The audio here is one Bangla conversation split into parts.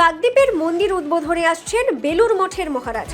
কাকদ্বীপের মন্দির উদ্বোধনে আসছেন বেলুর মঠের মহারাজ।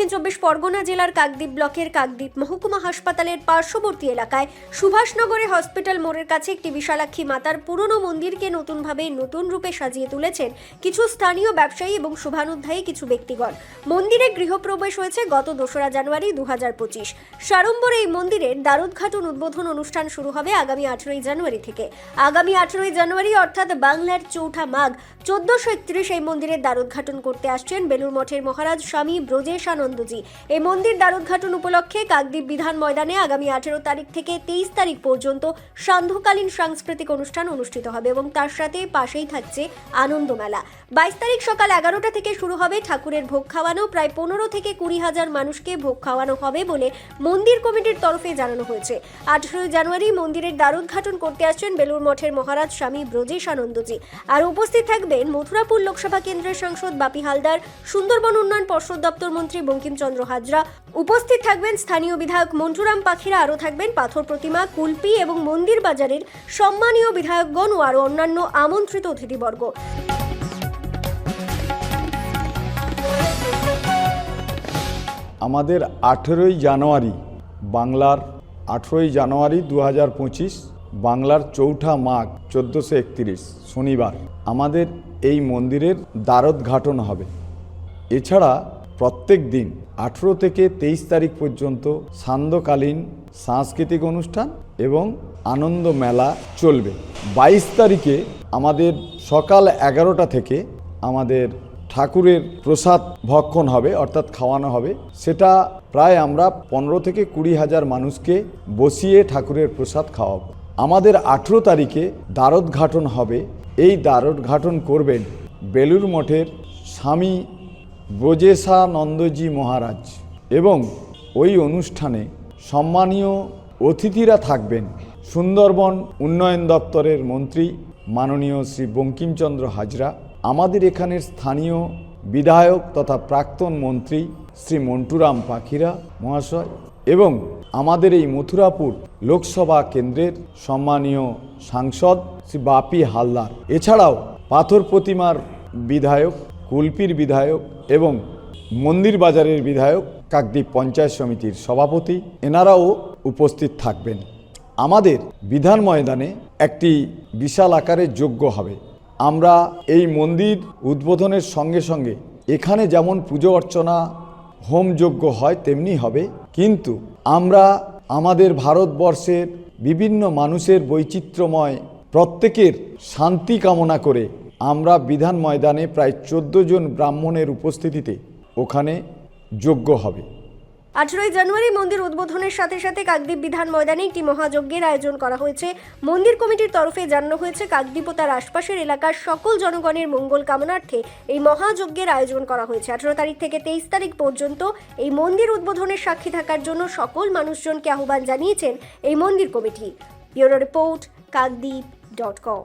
দক্ষিণ চব্বিশ পরগনা জেলার কাকদ্বীপ ব্লকের কাকদ্বীপ মহকুমা হাসপাতালের পার্শ্ববর্তী এলাকায় সুভাষনগরে হসপিটাল মোড়ের কাছে একটি বিশালাক্ষী মাতার পুরনো মন্দিরকে নতুনভাবে নতুন রূপে সাজিয়ে তুলেছেন কিছু স্থানীয় ব্যবসায়ী এবং শুভানুধ্যায়ী কিছু ব্যক্তিগণ। মন্দিরে গৃহপ্রবেশ হয়েছে গত দোসরা জানুয়ারি দু হাজার পঁচিশ। সাড়ম্বরে এই মন্দিরের দ্বারোদ্ঘাটন উদ্বোধন অনুষ্ঠান শুরু হবে আগামী আঠেরোই জানুয়ারি থেকে। আগামী আঠেরোই জানুয়ারি অর্থাৎ বাংলার চৌঠা মাঘ, চোদ্দশো একত্রিশ এই মন্দিরের দ্বারোদ্ঘাটন করতে আসছেন বেলুর মঠের মহারাজ স্বামী ব্রজেশানন্দজি এই মন্দির দ্বারোদ্ঘাটন উপলক্ষে কাকদ্বীপ বিধান ময়দানে আগামী আঠেরো তারিখ থেকে তেইশ তারিখ পর্যন্ত সান্ধ্যকালীন সাংস্কৃতিক অনুষ্ঠান অনুষ্ঠিত হবে এবং তার সাথে পাশেই থাকছে আনন্দ মেলা বাইশ তারিখ সকাল এগারোটা থেকে শুরু হবে ঠাকুরের ভোগ খাওয়ানো। প্রায় পনেরো থেকে কুড়ি হাজার মানুষকে ভোগ খাওয়ানো হবে বলে মন্দির কমিটির তরফে জানানো হয়েছে। আঠেরোই জানুয়ারি মন্দিরের দ্বারোদ্ঘাটন করতে আসছেন বেলুর মঠের মহারাজ স্বামী ব্রজেশ আনন্দজি আর উপস্থিত থাকবেন মথুরাপুর লোকসভা কেন্দ্রের সাংসদ বাপি হালদার, সুন্দরবন উন্নয়ন পর্ষদ দপ্তর মন্ত্রী বঙ্কিমচন্দ্র হাজরা। উপস্থিত থাকবেন স্থানীয় বিধায়ক মন্টুরাম পাখিরা। আরও থাকবেন পাথর প্রতিমা, কুলপি এবং মন্দির বাজারের সম্মানীয় বিধায়কগণ ও আরও অন্যান্য আমন্ত্রিত অতিথিবর্গ। আমাদের আঠেরোই জানুয়ারি, বাংলার আঠেরোই জানুয়ারি দু হাজার পঁচিশ, বাংলার চৌঠা মাঘ চোদ্দোশো একত্রিশ, শনিবার। আমাদের এই মন্দিরের দ্বারোদ্ঘাটন হবে। এছাড়া প্রত্যেক দিন আঠেরো থেকে তেইশ তারিখ পর্যন্ত সান্ধ্যকালীন সাংস্কৃতিক অনুষ্ঠান এবং আনন্দ মেলা চলবে। বাইশ তারিখে আমাদের সকাল এগারোটা থেকে আমাদের ঠাকুরের প্রসাদ ভক্ষণ হবে, অর্থাৎ খাওয়ানো হবে। সেটা প্রায় আমরা পনেরো থেকে কুড়ি হাজার মানুষকে বসিয়ে ঠাকুরের প্রসাদ খাওয়াবো। আমাদের আঠেরো তারিখে দ্বারোদ্ঘাটন হবে। এই দ্বারোদ্ঘাটন করবেন বেলুর মঠের স্বামী ব্রজেশানন্দজি মহারাজ এবং ওই অনুষ্ঠানে সম্মানীয় অতিথিরা থাকবেন সুন্দরবন উন্নয়ন দপ্তরের মন্ত্রী মাননীয় শ্রী বঙ্কিমচন্দ্র হাজরা, আমাদের এখানের স্থানীয় বিধায়ক তথা প্রাক্তন মন্ত্রী শ্রী মন্টুরাম পাখিরা মহাশয় এবং আমাদের এই মথুরাপুর লোকসভা কেন্দ্রের সম্মানীয় সাংসদ শ্রী বাপি হালদার। এছাড়াও পাথর প্রতিমার বিধায়ক কুলপির বিধায়ক এবং মন্দির বাজারের বিধায়ক কাকদ্বীপ পঞ্চায়েত সমিতির সভাপতি, এনারাও উপস্থিত থাকবেন। আমাদের বিধান ময়দানে একটি বিশাল আকারের যজ্ঞ হবে। আমরা এই মন্দির উদ্বোধনের সঙ্গে সঙ্গে এখানে যেমন পুজো অর্চনা, হোম যজ্ঞ হয়, তেমনি হবে। কিন্তু আমরা আমাদের ভারতবর্ষের বিভিন্ন মানুষের বৈচিত্র্যময় প্রত্যেকের শান্তি কামনা করে আমরা বিধান ময়দানে প্রায় চোদ্দ জন ব্রাহ্মণের উপস্থিতিতে ওখানে যোগ্য হবে। আঠেরোই জানুয়ারি মন্দির উদ্বোধনের সাথে সাথে কাকদ্বীপ বিধান ময়দানে একটি মহাযজ্ঞের আয়োজন করা হয়েছে। মন্দির কমিটির তরফে জানানো হয়েছে, কাকদ্বীপ ও তার আশপাশের এলাকার সকল জনগণের মঙ্গল কামনার্থে এই মহাযজ্ঞের আয়োজন করা হয়েছে। আঠেরো তারিখ থেকে তেইশ তারিখ পর্যন্ত এই মন্দির উদ্বোধনের সাক্ষী থাকার জন্য সকল মানুষজনকে আহ্বান জানিয়েছেন এই মন্দির committee. Bureau report, Kakdwip dot com.